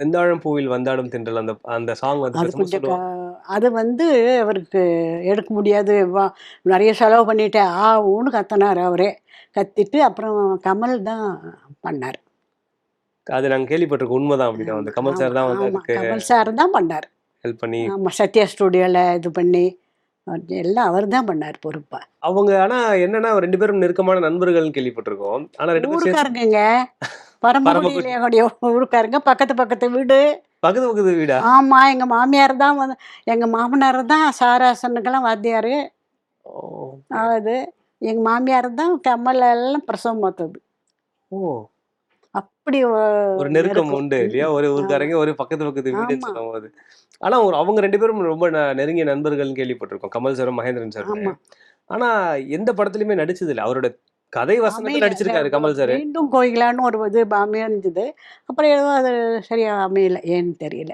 வெந்தாழம் பூவில் வந்தாடும் தென்றல் அந்த அந்த சாங் வந்து அது வந்து அவருக்கு எடுக்க முடியாது. நிறைய செலவு பண்ணிட்டேன். ஆ ஊன்னு கத்தினார் அவரே. கத்திட்டு அப்புறம் கமல் தான் பண்ணார். அது நாங்க கேள்விப்பட்டிருக்கோம். உண்மைதான் அப்படின்னா வந்து கமல் சார் தான் வந்து கமல் சார் தான் பண்ணார். ஹெல்ப் பண்ணி ஆமாம் சத்யா ஸ்டுடியோவில் இது பண்ணி எல்லாம் அவர் தான் பண்ணார் பொறுப்பா. அவங்க ஆனா என்னன்னா ரெண்டு பேரும் நெருக்கமான நண்பர்கள்னு கேள்விப்பட்டிருக்கோம். ஆனா ரெண்டு பேரும் பரமக்குடியில் எங்களுடைய ஊருக்காரங்க பக்கத்து பக்கத்து வீடு. பக்கத்து பக்கத்து வீடா? ஆமா எங்க மாமியார் தான் வந்து எங்க மாமனார் தான் சாராசனுக்கெல்லாம் வாத்தியார். அது எங்க மாமியார் தான் கமல் எல்லாம் பிரசவம் பார்த்தது. ஓ. அப்படி ஒரு நெருக்கம் உண்டு இல்லையா? ஒரு ஊருக்காரங்க ஒரு பக்கத்து பக்கத்து வீடுன்னு ஆமா. சொல்லும்போது. ஆனா ஒரு அவங்க ரெண்டு பேரும் ரொம்ப நெருங்கிய நண்பர்கள்னு கேள்விப்பட்டிருக்கோம் கமல் சாரும் மகேந்திரன் சாரும். ஆனா எந்த படத்துலயுமே நடிச்சது இல்ல அவரோட கதை வசனத்துல. நடிச்சிருக்காரு கமல் சார் மீண்டும் கோயிலான்னு ஒரு இது அமைஞ்சுது அப்புறம் ஏதோ அது சரியா அமையல ஏன்னு தெரியல.